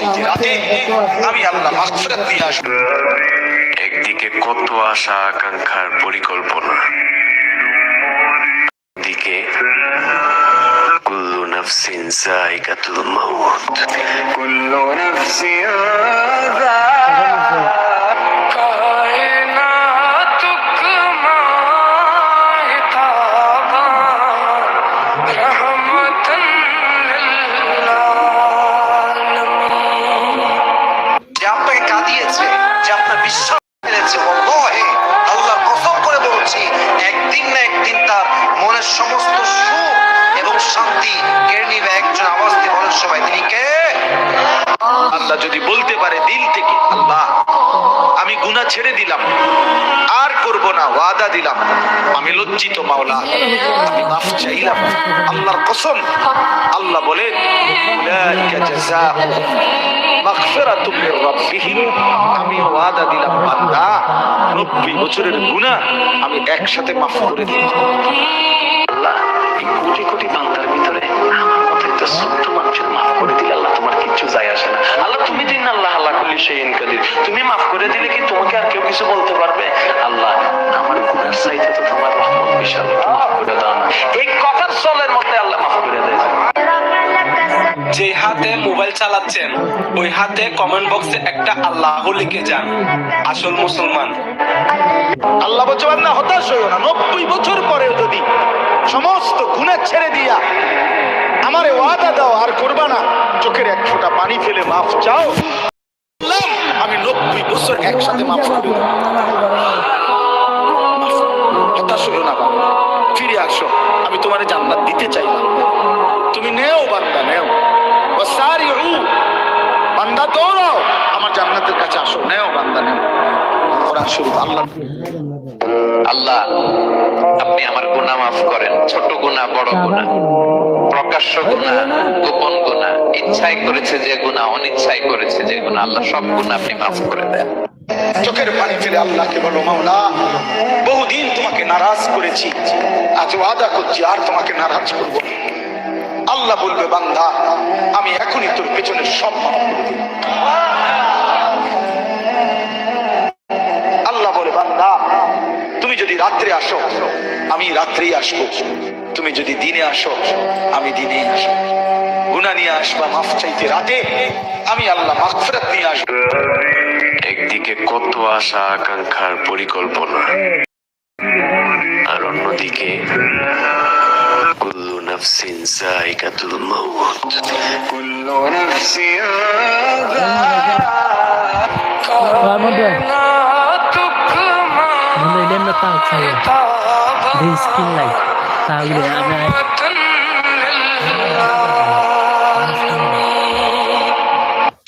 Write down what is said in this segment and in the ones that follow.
চাইতে রাতে আমি আল্লাহ মাগফিরাত নিয়ে আসব। একদিকে কত আশা আকাঙ্ক্ষার পরিকল্পনা দিকে কুল্লু নাফসিন জায়গাতুল মাউত। কুল্লু নাফসিন মনের সমস্ত সুখ এবং শান্তি কেড়ে নিবে একজন আওয়াজ দিয়ে বলেন সবাই তিনি কে? আল্লাহ যদি বলতে পারে দিল থেকে, আল্লাহ, আমি গুনাহ ছেড়ে দিলাম, আর করব না, ওয়াদা দিলাম, আমি লজ্জিত মাওলা, আমি মাফ চাইলাম, আল্লাহর কসম, আল্লাহ বলেন, উলাইকা জাযাউহুম আমি ওয়াদা দিলাম, বান্দা 90 বছরের গুনাহ আমি একসাথে মাফ করে দিলাম। আল্লাহ তুমি দিন আল্লাহ আল্লাহ সেই তুমি মাফ করে দিলে কি তোমাকে আর কেউ কিছু বলতে পারবে? আল্লাহ, আমার গুনার চাইতে তো তোমার বিশাল। মাফ করে দাও না। এই কথার চলের মধ্যে আল্লাহ মাফ করে দেয়। যে হাতে মোবাইল চালাচ্ছেন, ওই হাতে কমেন্ট বক্সে একটা আল্লাহ লিখে যান। আসল মুসলমান। আল্লাহ বলছেন না হতাশ হইও না। নব্বই বছর পরেও যদি সমস্ত গুণা ছেড়ে দিয়া আমারে ওয়াদা দাও, আর করবা না, চোখের এক ফোঁটা পানি ফেলে মাফ চাও। আমি নব্বই বছর একসাথে মাফ করে আল্লাহ, আপনি আমার গুনাহ মাফ করেন। ছোট গুনাহ, বড় গুনাহ। প্রকাশ্য গুনাহ, গোপন গুনাহ। ইচ্ছাই করেছে যে গুনাহ, অনিচ্ছাই করেছে যে গুনাহ। আল্লাহ সব গুনাহ আপনি মাফ করে দেন। চোখের পানি ফেলে আল্লাহকে বলো, মাওলা, বহুদিন তোমাকে নারাজ করেছি। আজ ওয়াদা করছি, আর তোমাকে নারাজ করব আল্লাহ বলবে, বান্দা, আমি এখনই তোর পেছনে সব মাফ করে দিলাম। রাত্রে আসো। আমি রাত্রেই আসব। তুমি যদি দিনে আসো আমি দিনেই আসব। গুনা নিয়ে আসবা মাফ চাইতে রাতে। আমি আল্লাহ মাগফিরাত নিয়ে আসব। একদিকে কত আশা আকাঙ্ক্ষার পরিকল্পনা আর অন্যদিকে কুল্লু নাফসিন জায়গাতুল মাউত। Ano ilan Sabi niya,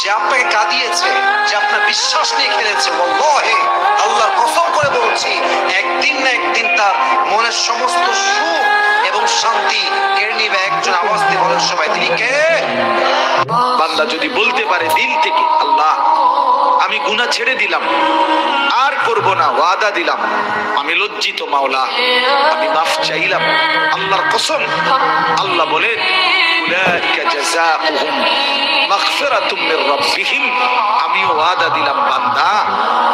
যে আপনাকে কাঁদিয়েছে যে আপনার বিশ্বাস নিয়ে খেলেছে ওয়াল্লাহি আল্লাহর কসম করে বলছি একদিন না একদিন তার মনের সমস্ত সুখ এবং শান্তি কেড়ে নিবে। একজন আওয়াজ দিয়ে বলেন সবাই তিনি কে? বান্দা যদি বলতে পারে দিল থেকে আল্লাহ। আমি গুনাহ ছেড়ে দিলাম। আর করব না, ওয়াদা দিলাম। আমি লজ্জিত মাওলা, আমি মাফ চাইলাম। আল্লাহর কসম, আল্লাহ বলেন, উলাইকা জাযাউহুম মাগফিরাতুম মির রাব্বিহিম। আমি ওয়াদা দিলাম, বান্দা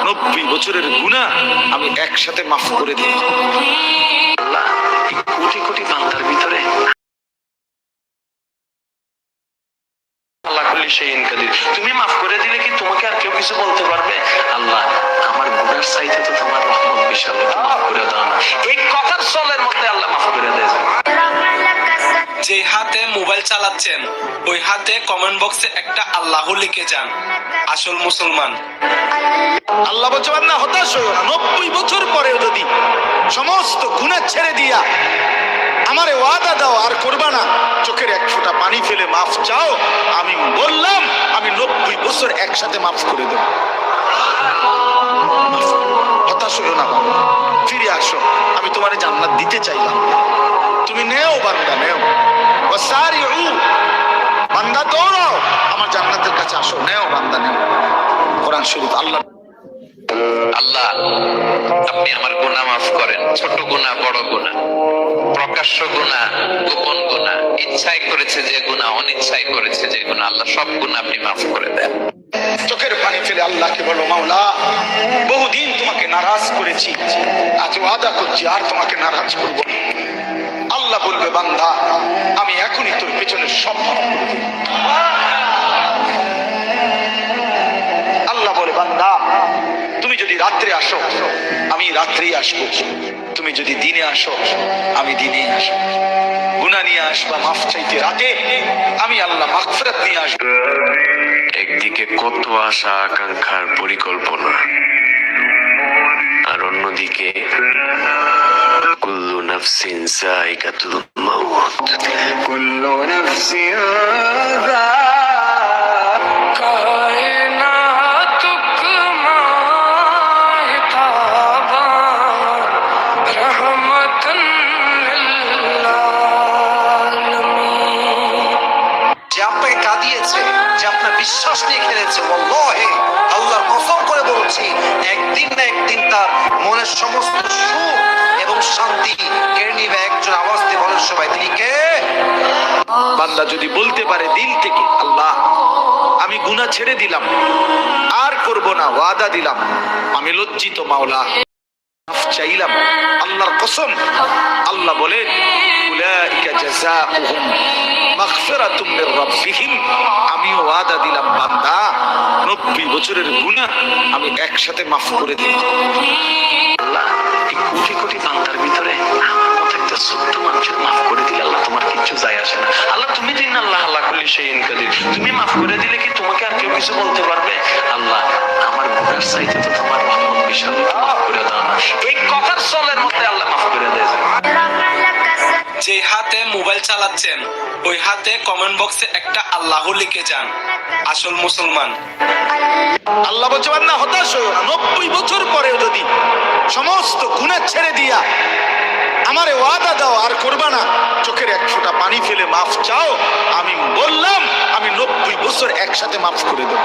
90 বছরের গুনাহ আমি একসাথে মাফ করে দিই আল্লাহ সেই ইনকাদির তুমি মাফ করে দিলে কি তোমাকে আর কেউ কিছু বলতে পারবে? আল্লাহ আমার গুনার চাইতে তো তোমার রহমত বিশাল একটু মাফ করে দাও না। এই কথার চলের মধ্যে আল্লাহ মাফ করে দেয়। যে হাতে মোবাইল চালাচ্ছেন ওই হাতে কমেন্ট বক্সে একটা আল্লাহ লিখে যান। আসল মুসলমান। আল্লাহ বলছে না হতাশ হইও না নব্বই বছর পরেও যদি সমস্ত গুণা ছেড়ে দিয়া আমারে ওয়াদা দাও আর করবা না চোখের এক ফোঁটা পানি ফেলে মাফ চাও। আমি বললাম, আমি নব্বই বছর একসাথে মাফ করে দেব। হতাশ হইও না ফিরে আসো। আমি তোমার জান্নাত দিতে চাইলাম। তুমি নেও বান্দা, নেও। ওয়াসারিউ। বান্দা, দৌড়াও। আমার জান্নাতের কাছে আসো। নেও বান্দা, নেও। কোরআন শরীফ আল্লাহ আল্লাহ। আপনি আমার গুনাহ মাফ করেন। ছোট গুনাহ, বড় গুনাহ, প্রকাশ্য গুনাহ, গোপন গুনাহ। ইচ্ছাই করেছে যে গুনাহ, অনিচ্ছাই করেছে যে গুনাহ। আল্লাহ সব গুনাহ আপনি মাফ করে দেন। চোখের পানি ফেলে আল্লাহকে বলো, মাওলা, বহুদিন তোমাকে নারাজ করেছি। আজ ওয়াদা করছি, আর তোমাকে নারাজ করব আল্লাহ বলবে, বান্দা, আমি এখনই তোর পেছনে সব। আল্লাহ বলে, বান্দা, তুমি যদি রাত্রে আসো রাত্রেই আসব। তুমি যদি দিনে আসো আমি দিনে আসব। গুনা নিয়ে আসবা মাফ চাইতে রাতে। আমি আল্লাহ মাগফিরাত নিয়ে আসব। একদিকে কত আশা আকাঙ্ক্ষার পরিকল্পনা আর অন্যদিকে কুল্লু নাফসিন জায়গাতুল মাউত। কুল্লু নাফসিন যে আপনার বিশ্বাস নিয়ে খেলেছে, ওয়াল্লাহি। আল্লাহর কসম করে বলছি, একদিন না একদিন তার মনের সমস্ত সুখ এবং শান্তি কেড়ে নিবে। একজন আওয়াজ দিয়ে বলেন সবাই, তিনি কে? বান্দা যদি বলতে পারে দিল থেকে, আল্লাহ, আমি গুনাহ ছেড়ে দিলাম, আর করব না, ওয়াদা দিলাম, আমি লজ্জিত মাওলা চাইলাম, আল্লাহর কসম, আল্লাহ বলেন, উলাইকা জাযাউহুম। মাগফিরাতুম মির রাব্বিহিম। আমি ওয়াদা দিলাম, বান্দা 90 বছরের গুনাহ আমি একসাথে মাফ করে দিই কোটি কোটি বান্দার ভিতরে আমার একটা ছোট্ট মাফ করে দিলে আল্লাহ তোমার কিচ্ছু যায় আসে আল্লাহ, তুমি দিন আল্লাহ আল্লাহ করলে সেই তুমি মাফ করে দিলে কি তোমাকে আর কেউ কিছু বলতে পারবে? আল্লাহ, আমার গুনার চাইতে তো তোমার বিশাল। যে হাতে মোবাইল চালাচ্ছেন, ওই হাতে কমেন্ট বক্সে একটা আল্লাহ লিখে যান। আসল মুসলমান। আল্লাহ বলছে না হতাশ নব্বই বছর পরেও যদি সমস্ত গুণা ছেড়ে দিয়া আমারে ওয়াদা দাও আর করবা না, চোখের এক ফোঁটা পানি ফেলে মাফ চাও, আমি বললাম, আমি নব্বই বছর একসাথে মাফ করে দেব।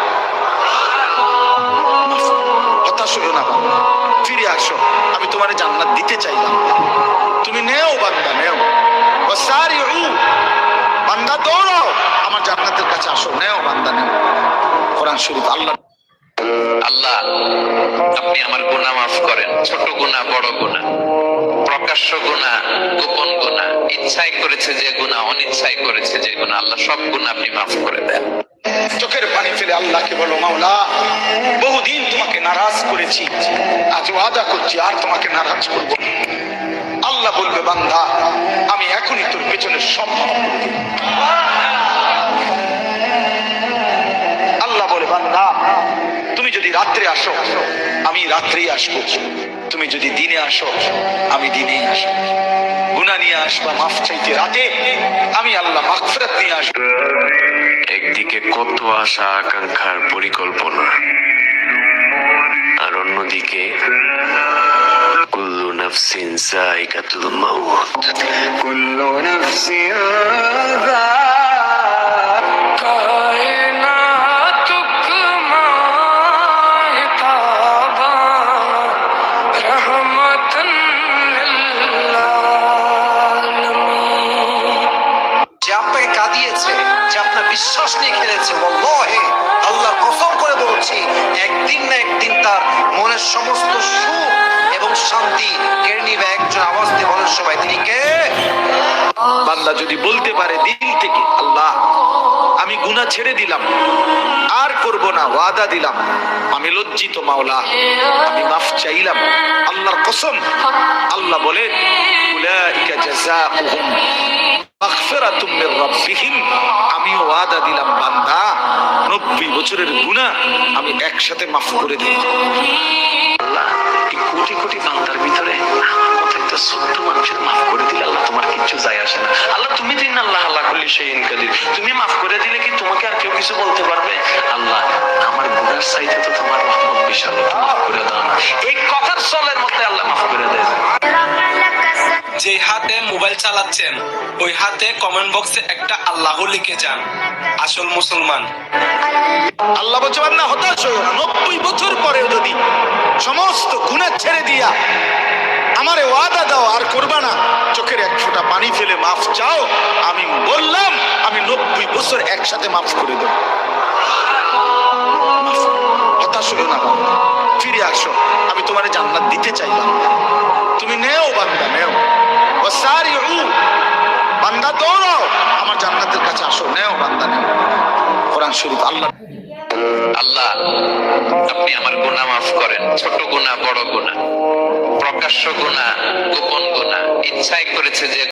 হতাশ হইও না। ফিরে আসো। আমি তোমার জান্নাত দিতে চাইলাম। তুমি নেও, বান্দা, নেও। বান্দা দৌড়াও। আমার জান্নাতের কাছে আসো নেও বান্দা নেও। কোরআন শরীফ আল্লাহ। আল্লাহ আপনি আমার গুনাহ মাফ করেন। ছোট গুনাহ বড় গুনাহ প্রকাশ্য গুনাহ গোপন গুনাহ ইচ্ছাই করেছে যে গুনাহ অনিচ্ছাই করেছে যে গুনাহ আল্লাহ সব গুনাহ আপনি মাফ করে দেন। চোখের পানি ফেলে আল্লাহকে বলো মাওলা বহুদিন তোমাকে নারাজ করেছি আজ ওয়াদা করছি আর তোমাকে নারাজ করব। আল্লাহ বলবে, বান্দা, আমি এখনই তোর পেছনে দেব। আল্লাহ বলে, বান্দা, তুমি যদি রাত্রে আসো, আমি রাত্রেই আসব। তুমি যদি দিনে আসো, আমি দিনেই আসব। গুনা নিয়ে আসবা, মাফ চাইতে রাতে, আমি আল্লাহ মাগফিরাত নিয়ে আসব। একদিকে কত আশা আকাঙ্ক্ষার পরিকল্পনা, আর অন্যদিকে যে আপনাকে কাঁদিয়েছে যে আপনার বিশ্বাস নিয়ে খেলেছে কসম করে বলছি একদিন না একদিন তার মনের সমস্ত সুখ এবং শান্তি কেড়ে নিবে একজন আওয়াজ দিয়ে বলেন সবাই, তিনি কে? বান্দা যদি বলতে পারে দিল থেকে, আল্লাহ, আমি গুনাহ ছেড়ে দিলাম, আর করব না, ওয়াদা দিলাম, আমি লজ্জিত মাওলা, আমি মাফ চাইলাম, আল্লাহর কসম, আল্লাহ বলেন, উলাইকা জাযাউহুম মাগফিরাতুম মির রাব্বিহিম আমি ওয়াদা দিলাম বান্দা 90 বছরের গুনাহ আমি একসাথে মাফ করে দেব। আল্লাহ এই কোটি কোটি বান্দার ভিতরে ছোট্ট মানুষের মাফ করে দিলে আল্লাহ তোমার কিচ্ছু যায় আসে না। আল্লাহ, তুমি দিন আল্লাহ আল্লাহ করলে সেই ইনকাদির তুমি মাফ করে দিলে কি তোমাকে আর কেউ কিছু বলতে পারবে? আল্লাহ, আমার গুনার চাইতে তো তোমার রহমত বিশাল মাফ করে দাও না। এই কথার চলের মধ্যে আল্লাহ মাফ করে দেয়। যে হাতে মোবাইল চালাচ্ছেন, ওই হাতে কমেন্ট বক্সে একটা আল্লাহ লিখে যান। আসল মুসলমান। আল্লাহ বলছে না হতাশ হইও না। নব্বই বছর পরেও যদি সমস্ত গুণা ছেড়ে দিয়া আমারে ওয়াদা দাও, আর করবা না, চোখের এক ফোঁটা পানি ফেলে মাফ চাও, আমি বললাম, আমি নব্বই বছর একসাথে মাফ করে দেব। হতাশ আসো না ফিরে আসো। আমি তোমার জান্নাত দিতে চাইলাম। তুমি নেও, বান্দা, নেও। বান্দা আমার কাছে বান্দা আল্লাহ। আল্লাহ আমার মাফ ছোট গুনাহ, বড় গুনাহ, প্রকাশ্য গুণা গোপন গুণা ইচ্ছাই করেছে যে